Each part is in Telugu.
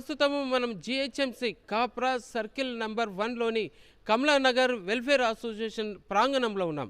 ప్రస్తుతం మనం జిహెచ్ఎంసి కాప్రా సర్కిల్ నంబర్ వన్లోని కమలానగర్ వెల్ఫేర్ అసోసియేషన్ ప్రాంగణంలో ఉన్నాం.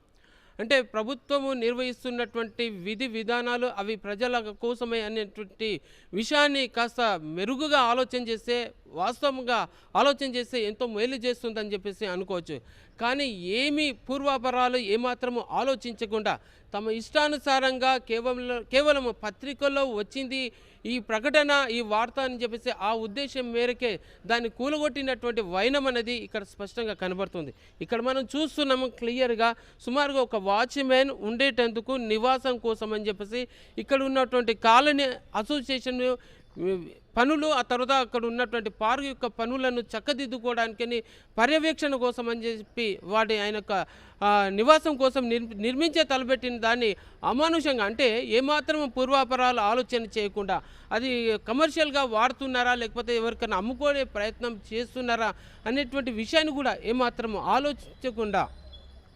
అంటే ప్రభుత్వము నిర్వహిస్తున్నటువంటి విధి విధానాలు అవి ప్రజల కోసమే అనేటువంటి విషయాన్ని కాస్త మెరుగుగా ఆలోచన చేస్తే వాస్తవంగా ఆలోచన చేస్తే ఎంతో మేలు చేస్తుందని చెప్పేసి అనుకోవచ్చు. కానీ ఏమీ పూర్వాపరాలు ఏమాత్రము ఆలోచించకుండా తమ ఇష్టానుసారంగా కేవలం కేవలం పత్రికల్లో వచ్చింది ఈ ప్రకటన ఈ వార్త అని చెప్పేసి ఆ ఉద్దేశం మేరకే దాన్ని కూలగొట్టినటువంటి వైనం అనేది ఇక్కడ స్పష్టంగా కనబడుతుంది. ఇక్కడ మనం చూస్తున్నాము క్లియర్గా సుమారుగా ఒక వాచ్మెన్ ఉండేటందుకు నివాసం కోసం అని చెప్పేసి ఇక్కడ ఉన్నటువంటి కాలనీ అసోసియేషన్ పనులు ఆ తర్వాత అక్కడ ఉన్నటువంటి పార్క్ యొక్క పనులను చక్కదిద్దుకోవడానికని పర్యవేక్షణ కోసం అని చెప్పి వాటి ఆయన యొక్క నివాసం కోసం నిర్మించే తలపెట్టిన దాన్ని అమానుషంగా అంటే ఏమాత్రం పూర్వాపరాలు ఆలోచన చేయకుండా అది కమర్షియల్గా వాడుతున్నారా లేకపోతే ఎవరికైనా అమ్ముకునే ప్రయత్నం చేస్తున్నారా అనేటువంటి విషయాన్ని కూడా ఏమాత్రం ఆలోచించకుండా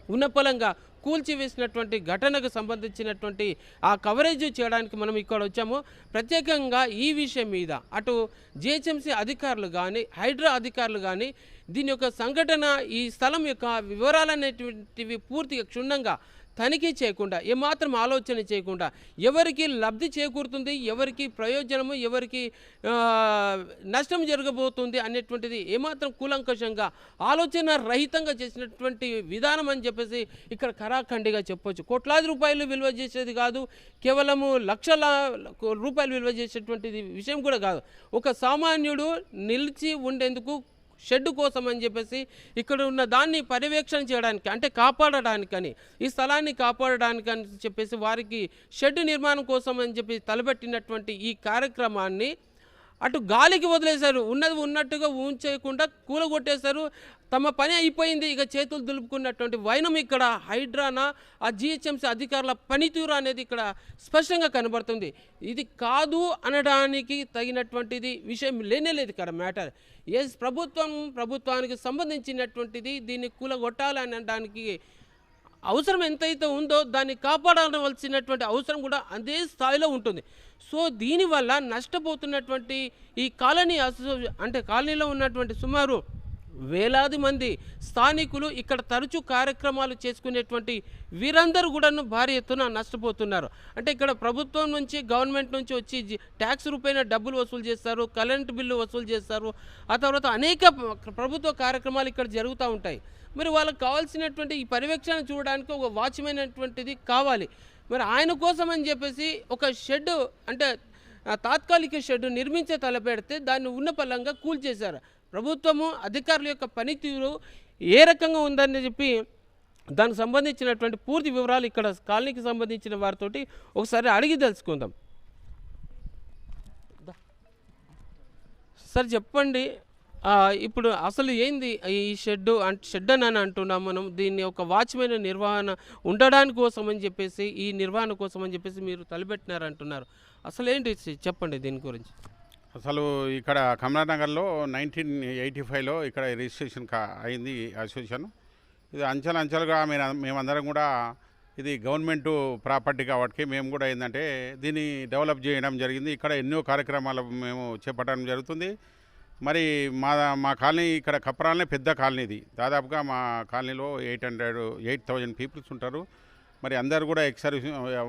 ఉన్నపలంగా కూల్చివేసినటువంటి ఘటనకు సంబంధించినటువంటి ఆ కవరేజ్ చేయడానికి మనం ఇక్కడ వచ్చాము. ప్రత్యేకంగా ఈ విషయం మీద అటు జిహెచ్ఎంసీ అధికారులు కానీ హైడ్రా అధికారులు కానీ దీని యొక్క సంఘటన ఈ స్థలం యొక్క వివరాలనేటువంటివి పూర్తిగా క్షుణ్ణంగా తనిఖీ చేయకుండా ఏమాత్రం ఆలోచన చేయకుండా ఎవరికి లబ్ధి చేకూరుతుంది ఎవరికి ప్రయోజనము ఎవరికి నష్టం జరగబోతుంది అనేటువంటిది ఏమాత్రం కూలంకషంగా ఆలోచన రహితంగా చేసినటువంటి విధానం అని చెప్పేసి ఇక్కడ కరాఖండిగా చెప్పొచ్చు. కోట్లాది రూపాయలు విలువ చేసేది కాదు కేవలము లక్షల రూపాయలు విలువ చేసేటువంటిది విషయం కూడా కాదు. ఒక సామాన్యుడు నిలిచి ఉండేందుకు షెడ్ కోసం అని చెప్పేసి ఇక్కడ ఉన్న దాన్ని పర్యవేక్షణ చేయడానికి అంటే కాపాడడానికని ఈ స్థలాన్ని కాపాడడానికని చెప్పేసి వారికి షెడ్ నిర్మాణం కోసం అని చెప్పి తలపెట్టినటువంటి ఈ కార్యక్రమాన్ని అటు గాలికి వదిలేశారు. ఉన్నది ఉన్నట్టుగా ఉంచేయకుండా కూలగొట్టేశారు. తమ పని అయిపోయింది. ఇక చేతులు దులుపుకున్నటువంటి వైనం ఇక్కడ హైడ్రానా ఆ జిహెచ్ఎంసీ అధికారుల పనితీరు అనేది ఇక్కడ స్పష్టంగా కనబడుతుంది. ఇది కాదు అనడానికి తగినటువంటిది విషయం లేనే లేదు ఇక్కడ మ్యాటర్. ఎస్ ప్రభుత్వం ప్రభుత్వానికి సంబంధించినటువంటిది దీన్ని కూలగొట్టాలని అనడానికి అవసరం ఎంతైతే ఉందో దాన్ని కాపాడవలసినటువంటి అవసరం కూడా అదే స్థాయిలో ఉంటుంది. సో దీనివల్ల నష్టపోతున్నటువంటి ఈ కాలనీ అసో అంటే కాలనీలో ఉన్నటువంటి సుమారు వేలాది మంది స్థానికులు ఇక్కడ తరచూ కార్యక్రమాలు చేసుకునేటువంటి వీరందరూ కూడాను భారీ ఎత్తున నష్టపోతున్నారు. అంటే ఇక్కడ ప్రభుత్వం నుంచి గవర్నమెంట్ నుంచి వచ్చి ట్యాక్స్ రూపైన డబ్బులు వసూలు చేస్తారు కరెంట్ బిల్లు వసూలు చేస్తారు. ఆ తర్వాత అనేక ప్రభుత్వ కార్యక్రమాలు ఇక్కడ జరుగుతూ ఉంటాయి. మరి వాళ్ళకి కావాల్సినటువంటి ఈ పర్యవేక్షణ చూడడానికి ఒక వాచ్మెన్ అటువంటిది కావాలి. మరి ఆయన కోసం అని చెప్పేసి ఒక షెడ్ అంటే తాత్కాలిక షెడ్ నిర్మించే తలపెడితే దాన్ని ఉన్న పలంగా కూల్చేశారు ప్రభుత్వము అధికారుల యొక్క పనితీరు ఏ రకంగా ఉందని చెప్పి దానికి సంబంధించినటువంటి పూర్తి వివరాలు ఇక్కడ కాలనీకి సంబంధించిన వారితోటి ఒకసారి అడిగి తెలుసుకుందాం. సార్ చెప్పండి. ఇప్పుడు అసలు ఏంది ఈ షెడ్ షెడ్ అని అంటున్నాం మనం. దీన్ని ఒక వాచ్మెన్ నిర్వహణ ఉండడానికి కోసం అని చెప్పేసి ఈ నిర్వహణ కోసం అని చెప్పేసి మీరు తలపెట్టినారు అంటున్నారు. అసలు ఏంటి చెప్పండి దీని గురించి. అసలు ఇక్కడ కమలానగర్లో నైన్టీన్ ఎయిటీ ఫైవ్లో ఇక్కడ రిజిస్ట్రేషన్ కా అయింది ఈ అసోసియేషన్. ఇది అంచెలు అంచెలుగా మేము మేమందరం కూడా ఇది గవర్నమెంట్ ప్రాపర్టీ కాబట్టి మేము కూడా ఏంటంటే దీన్ని డెవలప్ చేయడం జరిగింది. ఇక్కడ ఎన్నో కార్యక్రమాలు మేము చేపట్టడం జరుగుతుంది. మరి మా మా కాలనీ ఇక్కడ కప్రాలనే పెద్ద కాలనీది. దాదాపుగా మా కాలనీలో eight hundred eight thousand peoples ఉంటారు. మరి అందరు కూడా ఎక్స్ సర్వీస్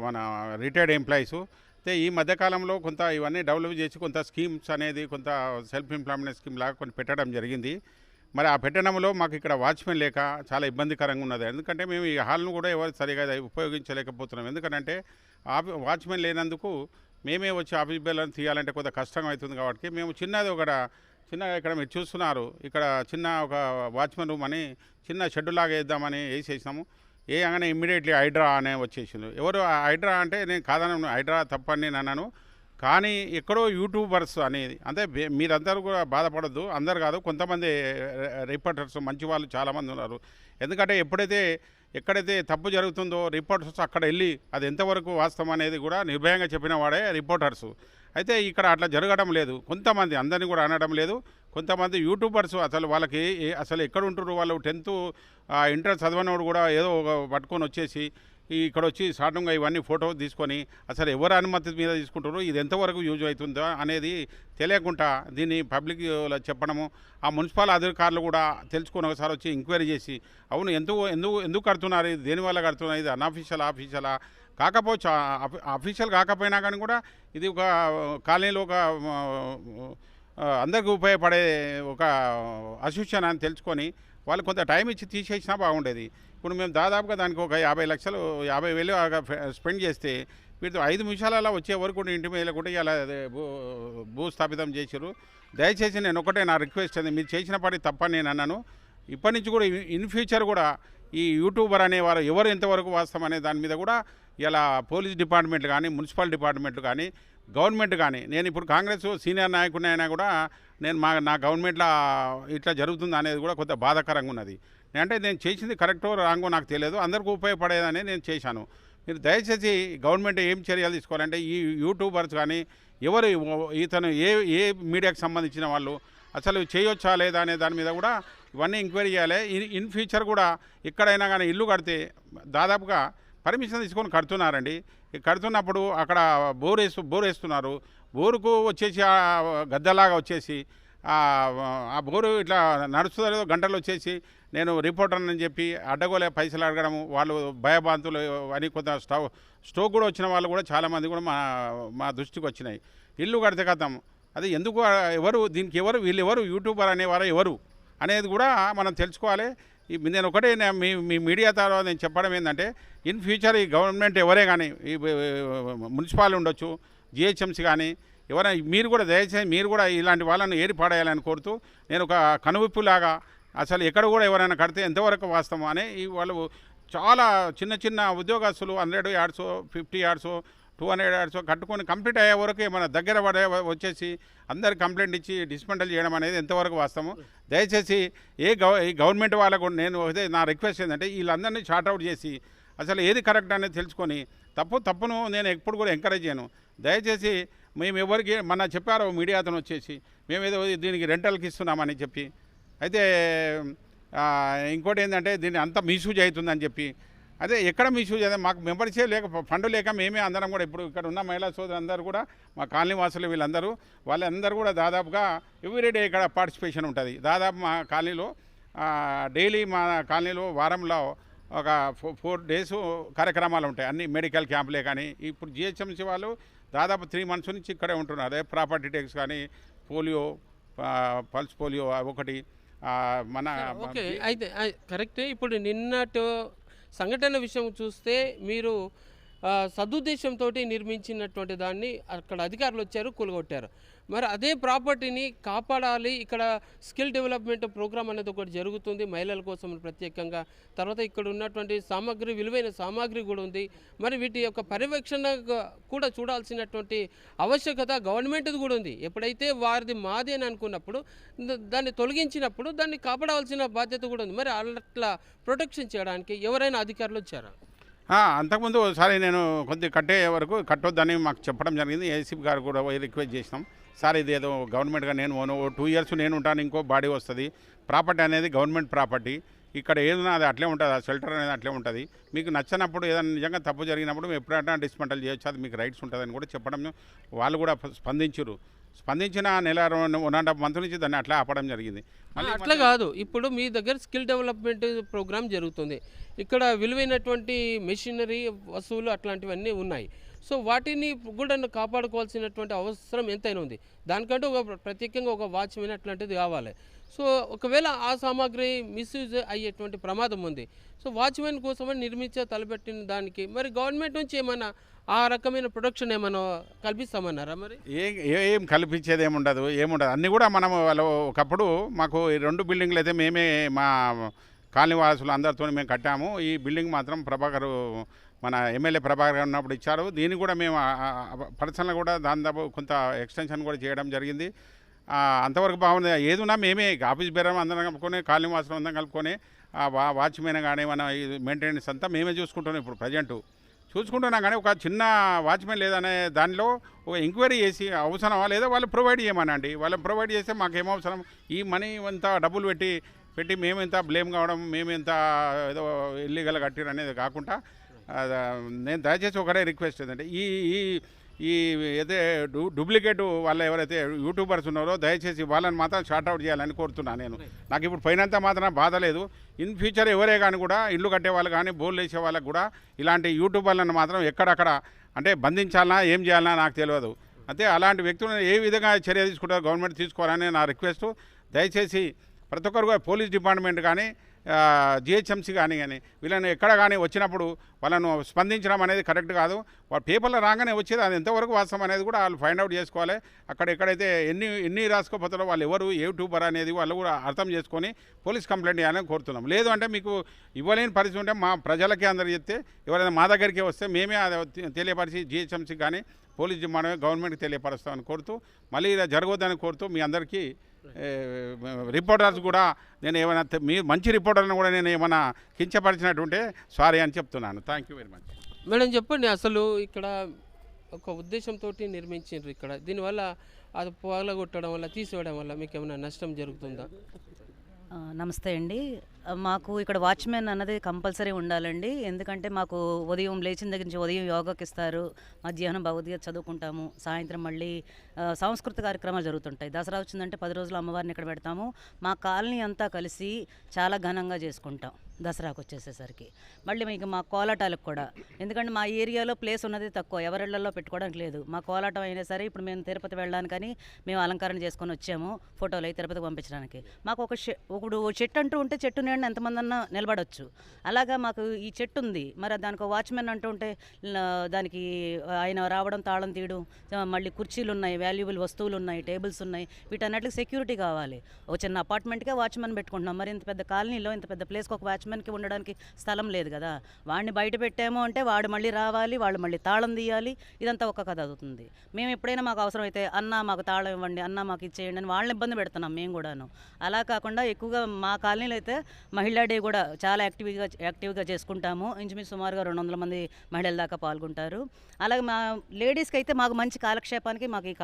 మన రిటైర్డ్ ఎంప్లాయీస్. అయితే ఈ మధ్యకాలంలో కొంత ఇవన్నీ డెవలప్ చేసి కొంత స్కీమ్స్ అనేది కొంత సెల్ఫ్ ఎంప్లాయ్మెంట్ స్కీమ్ లాగా కొన్ని పెట్టడం జరిగింది. మరి ఆ పెట్టడంలో మాకు ఇక్కడ వాచ్మెన్ లేక చాలా ఇబ్బందికరంగా ఉన్నది. ఎందుకంటే మేము ఈ హాల్ను కూడా ఎవరు సరిగా ఉపయోగించలేకపోతున్నాం. ఎందుకంటే ఆఫీ వాచ్మెన్ లేనందుకు మేమే వచ్చి ఆఫీస్ బిల్లను తీయాలంటే కొంత కష్టంగా అవుతుంది కాబట్టి మేము చిన్నది ఒక చిన్నగా ఇక్కడ మీరు చూస్తున్నారు. ఇక్కడ చిన్న ఒక వాచ్మెన్ రూమ్ అని చిన్న షెడ్ లాగా వేద్దామని వేసేసాము వేయగానే ఇమ్మీడియట్లీ హైడ్రా అనే వచ్చేసింది ఎవరు హైడ్రా అంటే నేను కాదని హైడ్రా తప్పని నేను అన్నాను. కానీ ఎక్కడో యూట్యూబర్స్ అనేది అంటే మీరందరూ కూడా బాధపడద్దు. అందరు కాదు కొంతమంది రిపోర్టర్స్ మంచి వాళ్ళు చాలామంది ఉన్నారు. ఎందుకంటే ఎప్పుడైతే ఎక్కడైతే తప్పు జరుగుతుందో రిపోర్టర్స్ అక్కడ వెళ్ళి అది ఎంతవరకు వాస్తవం అనేది కూడా నిర్భయంగా చెప్పిన వాడే రిపోర్టర్స్. అయితే ఇక్కడ అట్లా జరగడం లేదు. కొంతమంది అందరినీ కూడా అనడం లేదు. కొంతమంది యూట్యూబర్స్ అసలు వాళ్ళకి అసలు ఎక్కడ ఉంటారు వాళ్ళు? టెన్త్ ఇంటర్ చదవనోడు కూడా ఏదో ఒక పట్టుకొని వచ్చేసి ఇక్కడ వచ్చి సాటంగా ఇవన్నీ ఫోటో తీసుకొని అసలు ఎవరు అనుమతి మీద తీసుకుంటారు ఇది ఎంతవరకు యూజ్ అవుతుందో? అనేది తెలియకుండా దీన్ని పబ్లిక్ చెప్పడము ఆ మున్సిపల్ అధికారులు కూడా తెలుసుకొని ఒకసారి వచ్చి ఎంక్వైరీ చేసి అవును ఎందుకు ఎందుకు ఎందుకు కడుతున్నారు? ఇది దేనివల్ల కడుతున్నారు? ఇది అన్అఫీషియల్ ఆఫీషియలా? కాకపోవచ్చు అఫీషియల్ కాకపోయినా కానీ కూడా ఇది ఒక కాలనీలో ఒక అందరికీ ఉపయోగపడే ఒక అసోసియేషన్ అని తెలుసుకొని వాళ్ళు కొంత టైం ఇచ్చి తీసేసినా బాగుండేది. ఇప్పుడు మేము దాదాపుగా దానికి ఒక యాభై లక్షలు యాభై వేలు స్పెండ్ చేస్తే వీటితో ఐదు నిమిషాలలో వచ్చే వరకు ఇంటి మీద కూడా ఇలా భూ భూస్థాపితం చేశారు దయచేసి నేను ఒకటే నా రిక్వెస్ట్ అది. మీరు చేసిన పని తప్పని నేను అన్నాను. ఇప్పటి నుంచి కూడా ఇన్ ఫ్యూచర్ కూడా ఈ యూట్యూబర్ అనేవారు ఎవరు ఎంతవరకు వాస్తవం అనే దాని మీద కూడా ఇలా పోలీస్ డిపార్ట్మెంట్ కానీ మున్సిపల్ డిపార్ట్మెంట్ కానీ గవర్నమెంట్ కానీ నేను ఇప్పుడు కాంగ్రెస్ సీనియర్ నాయకుడిని అయినా కూడా నేను మా నా గవర్నమెంట్లో ఇట్లా జరుగుతుంది అనేది కూడా కొంత బాధాకరంగా ఉన్నది. అంటే నేను చేసింది కరెక్టో రాంగో నాకు తెలియదు. అందరికీ ఉపయోగపడేదని నేను చేశాను. మీరు దయచేసి గవర్నమెంట్ ఏం చర్యలు తీసుకోవాలంటే ఈ యూట్యూబర్స్ కానీ ఎవరు ఇతను ఏ ఏ మీడియాకి సంబంధించిన వాళ్ళు అసలు చేయొచ్చా లేదా అనే దాని మీద కూడా ఇవన్నీ ఎంక్వైరీ చేయాలి. ఇన్- ఇన్ ఫ్యూచర్ కూడా ఎక్కడైనా కానీ ఇల్లు కడితే దాదాపుగా పర్మిషన్ తీసుకొని కడుతున్నారండి. కడుతున్నప్పుడు అక్కడ బోర్ వేస్తూ బోర్ వేస్తున్నారు. బోరుకు వచ్చేసి గద్దలాగా వచ్చేసి ఆ బోరు ఇట్లా నడుస్తుందో గంటలు వచ్చేసి నేను రిపోర్టర్ అని చెప్పి అడ్డగోలే పైసలు అడగడము వాళ్ళు భయభాంతులు అని కొంత స్టవ్ స్ట్రోక్ కూడా వచ్చిన వాళ్ళు కూడా చాలామంది కూడా మా మా దృష్టికి వచ్చినాయి. ఇల్లు కడితే కథం. అది ఎందుకు ఎవరు దీనికి ఎవరు వీళ్ళు ఎవరు యూట్యూబర్ అనేవారు ఎవరు అనేది కూడా మనం తెలుసుకోవాలి. ఈ నేను ఒకటే మీ మీ మీడియా ద్వారా నేను చెప్పడం ఏంటంటే ఇన్ ఫ్యూచర్ ఈ గవర్నమెంట్ ఎవరే కానీ ఈ మున్సిపాలిటీ ఉండొచ్చు జిహెచ్ఎంసీ కానీ ఎవరైనా మీరు కూడా దయచేసి మీరు కూడా ఇలాంటి వాళ్ళని ఏర్పాడేయాలని కోరుతూ నేను ఒక కనువిప్పులాగా అసలు ఎక్కడ కూడా ఎవరైనా కడితే ఎంతవరకు వాస్తవం అని ఈ వాళ్ళు చాలా చిన్న చిన్న ఉద్యోగస్తులు hundred yards fifty yards two hundred yards కట్టుకొని కంప్లీట్ అయ్యే వరకు మన దగ్గర పడే వచ్చేసి అందరికి కంప్లైంట్ ఇచ్చి డిస్మెంటల్ చేయడం అనేది ఎంతవరకు వాస్తవం దయచేసి ఏ గవ ఈ గవర్నమెంట్ వాళ్ళకు నేను నా రిక్వెస్ట్ ఏంటంటే వీళ్ళందరినీ షార్ట్అవుట్ చేసి అసలు ఏది కరెక్ట్ అనేది తెలుసుకొని తప్పు తప్పును నేను ఎప్పుడు కూడా ఎంకరేజ్ చేయను. దయచేసి మేము ఎవరికి మన చెప్పారో మీడియా అతను వచ్చేసి మేము ఏదో దీనికి రెంటల్కి ఇస్తున్నామని చెప్పి. అయితే ఇంకోటి ఏంటంటే దీన్ని అంతా మిస్యూజ్ అవుతుందని చెప్పి అదే ఎక్కడ మిస్యూజ్ అయితే మాకు మెంబర్షిప్ లేక ఫండ్ లేక మేమే అందరం కూడా ఇప్పుడు ఇక్కడ ఉన్న మహిళా సోదరు అందరూ కూడా మా కాలనీ వాసులు వీళ్ళందరూ వాళ్ళందరూ కూడా దాదాపుగా ఎవ్రీడే ఇక్కడ పార్టిసిపేషన్ ఉంటుంది. దాదాపు మా కాలనీలో డైలీ మా కాలనీలో వారంలో ఒక ఫో ఫోర్ డేస్ కార్యక్రమాలు ఉంటాయి. అన్ని మెడికల్ క్యాంపులే కానీ ఇప్పుడు జిహెచ్ఎంసీ వాళ్ళు దాదాపు త్రీ మంత్స్ నుంచి ఇక్కడే ఉంటున్నారు. అదే ప్రాపర్టీ ట్యాక్స్ కానీ పోలియో పల్స్ పోలియో ఒకటి మన ఓకే. అయితే కరెక్టే. ఇప్పుడు నిన్నటి సంఘటన విషయం చూస్తే మీరు సదుద్దేశంతో నిర్మించినటువంటి దాన్ని అక్కడ అధికారులు వచ్చారు కూలగొట్టారు. మరి అదే ప్రాపర్టీని కాపాడాలి ఇక్కడ స్కిల్ డెవలప్మెంట్ ప్రోగ్రామ్ అనేది ఒకటి జరుగుతుంది మహిళల కోసం ప్రత్యేకంగా. తర్వాత ఇక్కడ ఉన్నటువంటి సామాగ్రి విలువైన సామాగ్రి కూడా ఉంది. మరి వీటి యొక్క పర్యవేక్షణ కూడా చూడాల్సినటువంటి ఆవశ్యకత గవర్నమెంట్ది కూడా ఉంది. ఎప్పుడైతే వారిది మాది అని అనుకున్నప్పుడు దాన్ని తొలగించినప్పుడు దాన్ని కాపాడాల్సిన బాధ్యత కూడా ఉంది. మరి అట్లా ప్రొటెక్షన్ చేయడానికి ఎవరైనా అధికారులు వచ్చారా? అంతకుముందు ఒకసారి నేను కొద్ది కట్టే వరకు కట్టొద్దని మాకు చెప్పడం జరిగింది. ఏసీపీ గారు కూడా రిక్వెస్ట్ చేసినాం. సార్ ఇది ఏదో గవర్నమెంట్గా నేను ఓను ఓ టూ ఇయర్స్ నేను ఉంటాను ఇంకో బాడీ వస్తుంది. ప్రాపర్టీ అనేది గవర్నమెంట్ ప్రాపర్టీ. ఇక్కడ ఏదైనా అది అట్లే ఉంటుంది ఆ షెల్టర్ అనేది అట్లే ఉంటుంది. మీకు నచ్చినప్పుడు ఏదైనా నిజంగా తప్పు జరిగినప్పుడు ఎప్పుడైనా డిస్మెంటల్ చేయొచ్చు అది మీకు రైట్స్ ఉంటుందని కూడా చెప్పడం వాళ్ళు కూడా స్పందించరు స్పందించిన నెల వన్ అండ్ హాఫ్ మంత్ నుంచి దాన్ని అట్లా ఆపడం జరిగింది. అట్లా కాదు. ఇప్పుడు మీ దగ్గర స్కిల్ డెవలప్మెంట్ ప్రోగ్రామ్ జరుగుతుంది. ఇక్కడ విలువైనటువంటి మెషినరీ వస్తువులు అట్లాంటివన్నీ ఉన్నాయి. సో వాటిని కూడా కాపాడుకోవాల్సినటువంటి అవసరం ఎంతైనా ఉంది. దానికంటే ఒక ప్రత్యేకంగా ఒక వాచ్మెన్ అట్లాంటిది కావాలి. సో ఒకవేళ ఆ సామాగ్రి మిస్యూజ్ అయ్యేటువంటి ప్రమాదం ఉంది. సో వాచ్మెన్ కోసమని నిర్మించే తలపెట్టిన దానికి మరి గవర్నమెంట్ నుంచి ఏమైనా ఆ రకమైన ప్రొడక్షన్ ఏమైనా కల్పిస్తామన్నారా మరి? ఏ ఏం కల్పించేది ఏముండదు ఏముండదు. అన్నీ కూడా మనం వాళ్ళు ఒకప్పుడు మాకు ఈ రెండు బిల్డింగ్లు అయితే మేమే మా కాలనీ వాసులు అందరితో మేము కట్టాము. ఈ బిల్డింగ్ మాత్రం ప్రభాకర్ మన ఎమ్మెల్యే ప్రభాకర్ గారు ఉన్నప్పుడు ఇచ్చారు. దీన్ని కూడా మేము పర్సనల్ కూడా దాదాపు కొంత ఎక్స్టెన్షన్ కూడా చేయడం జరిగింది. అంతవరకు బాగుంది. ఏదున్నా మేమే ఆఫీస్ బేరం అందరం కలుపుకొని కాలనీ వాసులు అందరం కలుపుకొని వా వాచ్మెన్ కానీ మన మెయింటెనెన్స్ అంతా మేమే చూసుకుంటున్నాం ఇప్పుడు ప్రజెంటు చూసుకుంటున్నాం కానీ ఒక చిన్న వాచ్మెన్ లేదనే దానిలో ఒక ఎంక్వైరీ చేసి అవసరమా? లేదా వాళ్ళు ప్రొవైడ్ చేయమనండి. వాళ్ళు ప్రొవైడ్ చేస్తే మాకేం అవసరం? ఈ మనీ ఇంత డబ్బులు పెట్టి పెట్టి మేము ఎంత బ్లేమ్ కావడం మేము ఎంత ఏదో ఇల్లీగల్ కట్టిరు అనేది కాకుండా నేను దయచేసి ఒకటే రిక్వెస్ట్ ఏంటంటే ఈ ఈ ఈ ఏదైతే డూ డూప్లికేట్ వాళ్ళు ఎవరైతే యూట్యూబర్స్ ఉన్నారో దయచేసి వాళ్ళని మాత్రం షార్ట్ అవుట్ చేయాలని కోరుతున్నాను నేను. నాకు ఇప్పుడు పోయినంత మాత్రం బాధ లేదు. ఇన్ ఫ్యూచర్ ఎవరే కానీ కూడా ఇల్లు కట్టే వాళ్ళు కానీ బోర్లు వేసే వాళ్ళకి కూడా ఇలాంటి యూట్యూబర్లను మాత్రం ఎక్కడక్కడ అంటే బంధించాలన్నా ఏం చేయాలన్నా నాకు తెలియదు. అయితే అలాంటి వ్యక్తులను ఏ విధంగా చర్య తీసుకుంటారో గవర్నమెంట్ తీసుకోవాలని నా రిక్వెస్ట్. దయచేసి ప్రతి ఒక్కరు పోలీస్ డిపార్ట్మెంట్ కానీ జిహెచ్ఎంసీ కానీ కానీ వీళ్ళని ఎక్కడ కానీ వచ్చినప్పుడు వాళ్ళను స్పందించడం అనేది కరెక్ట్ కాదు. వాళ్ళ పేపర్లో రాగానే వచ్చేది అది ఎంతవరకు వాస్తవం అనేది కూడా వాళ్ళు ఫైండ్ అవుట్ చేసుకోవాలి. అక్కడ ఎక్కడైతే ఎన్ని ఎన్ని రాసుకోపోతారో వాళ్ళు ఎవరు యూట్యూబర్ అనేది వాళ్ళు కూడా అర్థం చేసుకొని పోలీస్ కంప్లైంట్ చేయాలని కోరుతున్నాం. లేదు అంటే మీకు ఇవ్వలేని పరిస్థితి ఉంటే మా ప్రజలకే అందరు చెప్తే ఎవరైనా మా దగ్గరికి వస్తే మేమే అది తెలియపరిచి జిహెచ్ఎంసీ కానీ పోలీస్ మనమే గవర్నమెంట్కి తెలియపరుస్తామని కోరుతూ మళ్ళీ ఇలా జరగొద్దని కోరుతూ మీ అందరికీ రిపోర్టర్స్ కూడా నేను ఏమైనా మీ మంచి రిపోర్టర్లను కూడా నేను ఏమైనా కించపరిచినట్టుంటే సారీ అని చెప్తున్నాను. Thank you very much madam చెప్పండి. అసలు ఇక్కడ ఒక ఉద్దేశంతో నిర్మించారు ఇక్కడ. దీనివల్ల అది పొగలగొట్టడం వల్ల తీసివేయడం వల్ల మీకు ఏమైనా నష్టం జరుగుతుందా? నమస్తే అండి. మాకు ఇక్కడ వాచ్మెన్ అన్నది కంపల్సరీ ఉండాలండి. ఎందుకంటే మాకు ఉదయం లేచిన దగ్గర నుంచి ఉదయం యోగాకి ఇస్తారు. మధ్యాహ్నం భగవద్గీత చదువుకుంటాము. సాయంత్రం మళ్ళీ సాంస్కృతిక కార్యక్రమాలు జరుగుతుంటాయి. దసరా వచ్చిందంటే పది రోజులు అమ్మవారిని ఇక్కడ పెడతాము. మా కాలనీ అంతా కలిసి చాలా ఘనంగా చేసుకుంటాం దసరాకు వచ్చేసేసరికి. మళ్ళీ మీకు మా కోలాటాలకు కూడా. ఎందుకంటే మా ఏరియాలో ప్లేస్ ఉన్నది తక్కువ. ఎవరిళ్ళలో పెట్టుకోవడానికి లేదు. మా కోలాటం అయినా సరే ఇప్పుడు మేము తిరుపతి వెళ్ళడానికని మేము అలంకరణ చేసుకొని వచ్చాము ఫోటోలు అయి తిరుపతికి పంపించడానికి. మాకు ఒక షె ఒకడు చెట్టు అంటూ ఉంటే చెట్టు నీడ ఎంతమంది అన్నా నిలబడవచ్చు అలాగా మాకు ఈ చెట్టు ఉంది మరి దానికి ఒక వాచ్మెన్ అంటూ ఉంటే దానికి ఆయన రావడం తాళం తీయడం మళ్ళీ కుర్చీలు ఉన్నాయి వాల్యుబుల్ వస్తువులు ఉన్నాయి టేబుల్స్ ఉన్నాయి వీటన్నిటికి సెక్యూరిటీ కావాలి. ఒక చిన్న అపార్ట్మెంట్కే వాచ్మెన్ పెట్టుకుంటున్నాం. మరి ఇంత పెద్ద కాలనీలో ఇంత పెద్ద ప్లేస్కి ఒక వాచ్మెన్కి ఉండడానికి స్థలం లేదు కదా. వాడిని బయట పెట్టాము అంటే వాడు మళ్ళీ రావాలి వాళ్ళు మళ్ళీ తాళం తీయాలి ఇదంతా ఒక కథ అవుతుంది. మేము ఎప్పుడైనా మాకు అవసరమైతే అన్న మాకు తాళం ఇవ్వండి అన్న మాకు ఇచ్చేయండి అని వాళ్ళని ఇబ్బంది పెడుతున్నాం మేము కూడాను. అలా కాకుండా ఎక్కువగా మా కాలనీలో అయితే మహిళా డే కూడా చాలా యాక్టివ్గా యాక్టివ్గా చేసుకుంటాము. ఇంచుమించు సుమారుగా రెండు వందల మంది మహిళల దాకా పాల్గొంటారు. అలాగే మా లేడీస్కి అయితే మాకు మంచి కాలక్షేపానికి మాకు ఈ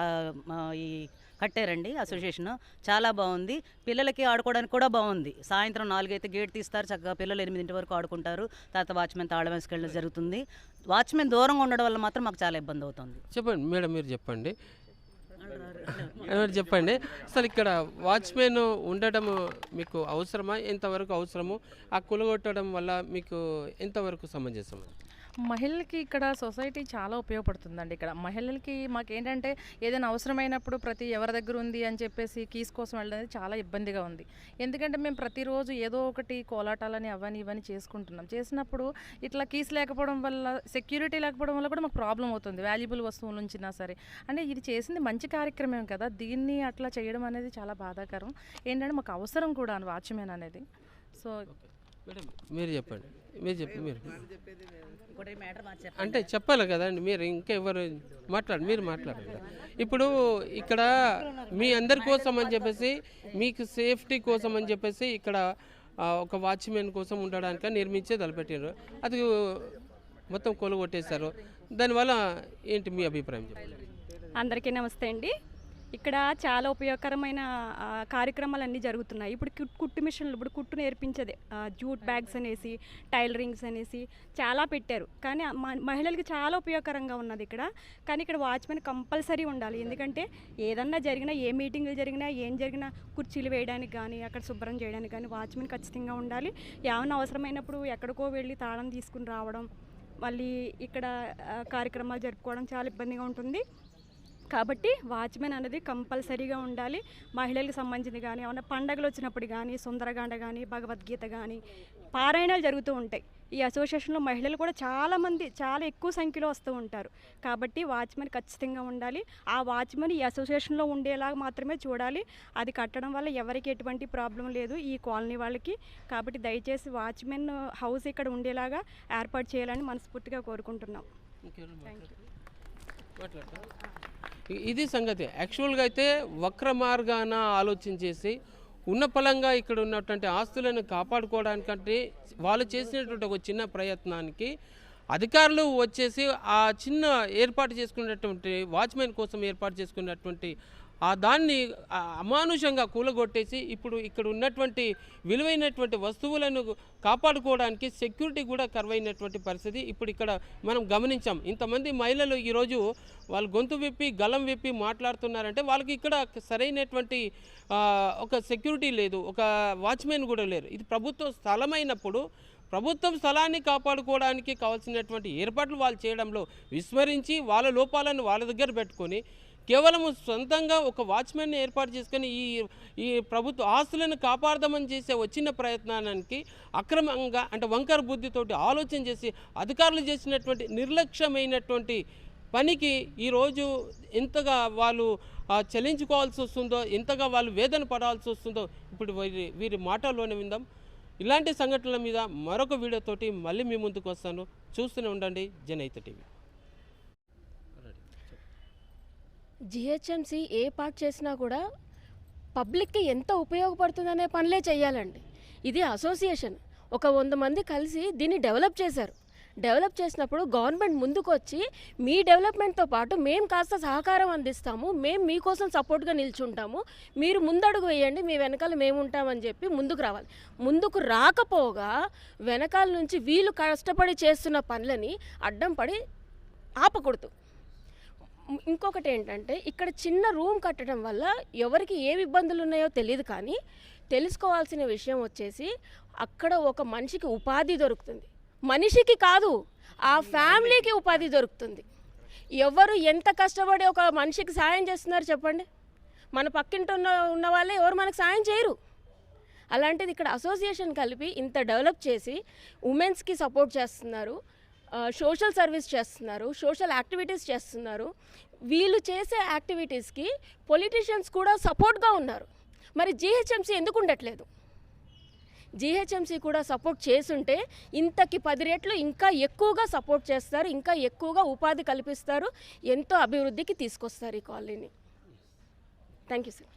ఈ కట్టారండి అసోసియేషన్ చాలా బాగుంది. పిల్లలకి ఆడుకోవడానికి కూడా బాగుంది. సాయంత్రం నాలుగైతే గేట్ తీస్తారు. చక్కగా పిల్లలు ఎనిమిదింటి వరకు ఆడుకుంటారు. తర్వాత వాచ్మెన్ తాళం వేసుకెళ్ళడం జరుగుతుంది. వాచ్మెన్ దూరంగా ఉండడం వల్ల మాత్రం మాకు చాలా ఇబ్బంది అవుతుంది. చెప్పండి. మేడం మీరు చెప్పండి. చెప్పండి? అసలు ఇక్కడ వాచ్మెన్ ఉండటం మీకు అవసరమా? ఎంతవరకు అవసరము? ఆ కులగొట్టడం వల్ల మీకు ఎంతవరకు సమంజసం? మహిళలకి ఇక్కడ సొసైటీ చాలా ఉపయోగపడుతుందండి ఇక్కడ. మహిళలకి మాకేంటంటే ఏదైనా అవసరమైనప్పుడు ప్రతి ఎవరి దగ్గర ఉంది అని చెప్పేసి కీస్ కోసం వెళ్ళడం చాలా ఇబ్బందిగా ఉంది. ఎందుకంటే మేము ప్రతిరోజు ఏదో ఒకటి కోలాటాలని అవని ఇవని చేసుకుంటున్నాం. చేసినప్పుడు ఇట్లా కీస్ లేకపోవడం వల్ల సెక్యూరిటీ లేకపోవడం వల్ల కూడా మాకు ప్రాబ్లం అవుతుంది. వాల్యుబుల్ వస్తువుల నుంచినా సరే. అంటే ఇది చేసింది మంచి కార్యక్రమం కదా. దీన్ని అట్లా చేయడం అనేది చాలా బాధాకరం. ఏంటంటే మాకు అవసరం కూడా వాచ్మెన్ అనేది. సో మేడం మీరు చెప్పండి. మీరు చెప్పి మీరు. అంటే చెప్పాలి కదండి మీరు ఇంకా ఎవరు మాట్లాడు మీరు మాట్లాడండి. ఇప్పుడు ఇక్కడ మీ అందరి కోసం అని చెప్పేసి మీకు సేఫ్టీ కోసం అని చెప్పేసి ఇక్కడ ఒక వాచ్మెన్ కోసం ఉండడానికి నిర్మించే తలపెట్టారు అది మొత్తం కొలగొట్టేశారు. దానివల్ల ఏంటి మీ అభిప్రాయం చెప్పండి. అందరికీ నమస్తే అండి. ఇక్కడ చాలా ఉపయోగకరమైన కార్యక్రమాలు అన్నీ జరుగుతున్నాయి. ఇప్పుడు కుట్- కుట్టు మిషన్లు ఇప్పుడు కుట్టు నేర్పించేది. జూట్ బ్యాగ్స్ అనేసి టైలరింగ్స్ అనేసి చాలా పెట్టారు. కానీ మహిళలకి చాలా ఉపయోగకరంగా ఉన్నది ఇక్కడ. కానీ ఇక్కడ వాచ్మెన్ కంపల్సరీ ఉండాలి. ఎందుకంటే ఏదన్నా జరిగినా ఏ మీటింగ్లు జరిగినా ఏం జరిగినా కుర్చీలు వేయడానికి కానీ అక్కడ శుభ్రం చేయడానికి కానీ వాచ్మెన్ ఖచ్చితంగా ఉండాలి. ఏమైనా అవసరమైనప్పుడు ఎక్కడికో వెళ్ళి తాళం తీసుకుని రావడం మళ్ళీ ఇక్కడ కార్యక్రమాలు జరుపుకోవడం చాలా ఇబ్బందిగా ఉంటుంది. కాబట్టి వాచ్మెన్ అనేది కంపల్సరీగా ఉండాలి. మహిళలకు సంబంధించింది కానీ ఏమైనా పండగలు వచ్చినప్పుడు కానీ సుందరగాండ కానీ భగవద్గీత కానీ పారాయణాలు జరుగుతూ ఉంటాయి. ఈ అసోసియేషన్లో మహిళలు కూడా చాలామంది చాలా ఎక్కువ సంఖ్యలో వస్తూ ఉంటారు. కాబట్టి వాచ్మెన్ ఖచ్చితంగా ఉండాలి. ఆ వాచ్మెన్ ఈ అసోసియేషన్లో ఉండేలాగా మాత్రమే చూడాలి. అది కట్టడం వల్ల ఎవరికి ఎటువంటి ప్రాబ్లం లేదు ఈ కాలనీ వాళ్ళకి. కాబట్టి దయచేసి వాచ్మెన్ హౌస్ ఇక్కడ ఉండేలాగా ఏర్పాటు చేయాలని మనస్ఫూర్తిగా కోరుకుంటున్నాం. ఇంకెవరు మాట్లాడతారు? ఇది సంగతి. యాక్చువల్గా అయితే వక్ర మార్గాన ఆలోచించేసి ఉన్న ఫలంగా ఇక్కడ ఉన్నటువంటి ఆస్తులను కాపాడుకోవడానికంటే వాళ్ళు చేసినటువంటి ఒక చిన్న ప్రయత్నానికి అధికారులు వచ్చేసి ఆ చిన్న ఏర్పాటు చేసుకున్నటువంటి వాచ్మెన్ కోసం ఏర్పాటు చేసుకున్నటువంటి ఆ దాన్ని అమానుషంగా కూలగొట్టేసి ఇప్పుడు ఇక్కడ ఉన్నటువంటి విలువైనటువంటి వస్తువులను కాపాడుకోవడానికి సెక్యూరిటీ కూడా కరువైనటువంటి పరిస్థితి ఇప్పుడు ఇక్కడ మనం గమనించాం. ఇంతమంది మహిళలు ఈరోజు వాళ్ళు గొంతు విప్పి గలం విప్పి మాట్లాడుతున్నారంటే వాళ్ళకి ఇక్కడ సరైనటువంటి ఒక సెక్యూరిటీ లేదు ఒక వాచ్మెన్ కూడా లేరు. ఇది ప్రభుత్వ స్థలమైనప్పుడు ప్రభుత్వం స్థలాన్ని కాపాడుకోవడానికి కావాల్సినటువంటి ఏర్పాట్లు వాళ్ళు చేయడంలో విస్మరించి వాళ్ళ లోపాలను వాళ్ళ దగ్గర పెట్టుకొని కేవలం సొంతంగా ఒక వాచ్మెన్ ఏర్పాటు చేసుకొని ఈ ఈ ప్రభుత్వ ఆస్తులను కాపాడదామని చేసే వచ్చిన ప్రయత్నానికి అక్రమంగా అంటే వంకర బుద్ధితోటి ఆలోచన చేసి అధికారులు చేసినటువంటి నిర్లక్ష్యమైనటువంటి పనికి ఈరోజు ఎంతగా వాళ్ళు చెల్లించుకోవాల్సి వస్తుందో ఎంతగా వాళ్ళు వేదన పడాల్సి వస్తుందో ఇప్పుడు వీరి వీరి మాటల్లోనే విందాం. ఇలాంటి సంఘటనల మీద మరొక వీడియోతోటి మళ్ళీ మీ ముందుకు వస్తాను. చూస్తూనే ఉండండి జనైత టీవీ. జిహెచ్ఎంసీ ఏ పార్ట్ చేసినా కూడా పబ్లిక్కి ఎంత ఉపయోగపడుతుందనే పనులే చేయాలండి ఇది అసోసియేషన్. ఒక వంద మంది కలిసి దీన్ని డెవలప్ చేశారు. డెవలప్ చేసినప్పుడు గవర్నమెంట్ ముందుకు వచ్చి మీ డెవలప్మెంట్తో పాటు మేము కాస్త సహకారం అందిస్తాము మేము మీకోసం సపోర్ట్గా నిల్చుంటాము మీరు ముందడుగు వేయండి మీ వెనకాల మేము ఉంటామని చెప్పి ముందుకు రావాలి. ముందుకు రాకపోగా వెనకాల నుంచి వీళ్ళు కష్టపడి చేస్తున్న పనులని అడ్డం పడి ఆపకూడదు. ఇంకొకటి ఏంటంటే ఇక్కడ చిన్న రూమ్ కట్టడం వల్ల ఎవరికి ఏమి ఇబ్బందులు ఉన్నాయో తెలియదు కానీ తెలుసుకోవాల్సిన విషయం వచ్చేసి అక్కడ ఒక మనిషికి ఉపాధి దొరుకుతుంది. మనిషికి కాదు ఆ ఫ్యామిలీకి ఉపాధి దొరుకుతుంది. ఎవరు ఎంత కష్టపడి ఒక మనిషికి సాయం చేస్తున్నారు చెప్పండి? మన పక్కింటి ఉన్న ఉన్న వాళ్ళే ఎవరు మనకు సాయం చేయరు. అలాంటిది ఇక్కడ అసోసియేషన్ కలిపి ఇంత డెవలప్ చేసి ఉమెన్స్కి సపోర్ట్ చేస్తున్నారు. సోషల్ సర్వీస్ చేస్తున్నారు సోషల్ యాక్టివిటీస్ చేస్తున్నారు. వీళ్ళు చేసే యాక్టివిటీస్కి పొలిటీషియన్స్ కూడా సపోర్ట్గా ఉన్నారు. మరి జీహెచ్ఎంసీ ఎందుకు ఉండట్లేదు? జీహెచ్ఎంసీ కూడా సపోర్ట్ చేసుంటే ఇంతకి పది రెట్లు ఇంకా ఎక్కువగా సపోర్ట్ చేస్తారు ఇంకా ఎక్కువగా ఉపాధి కల్పిస్తారు ఎంతో అభివృద్ధికి తీసుకొస్తారు ఈ కాలనీని. Thank you sir.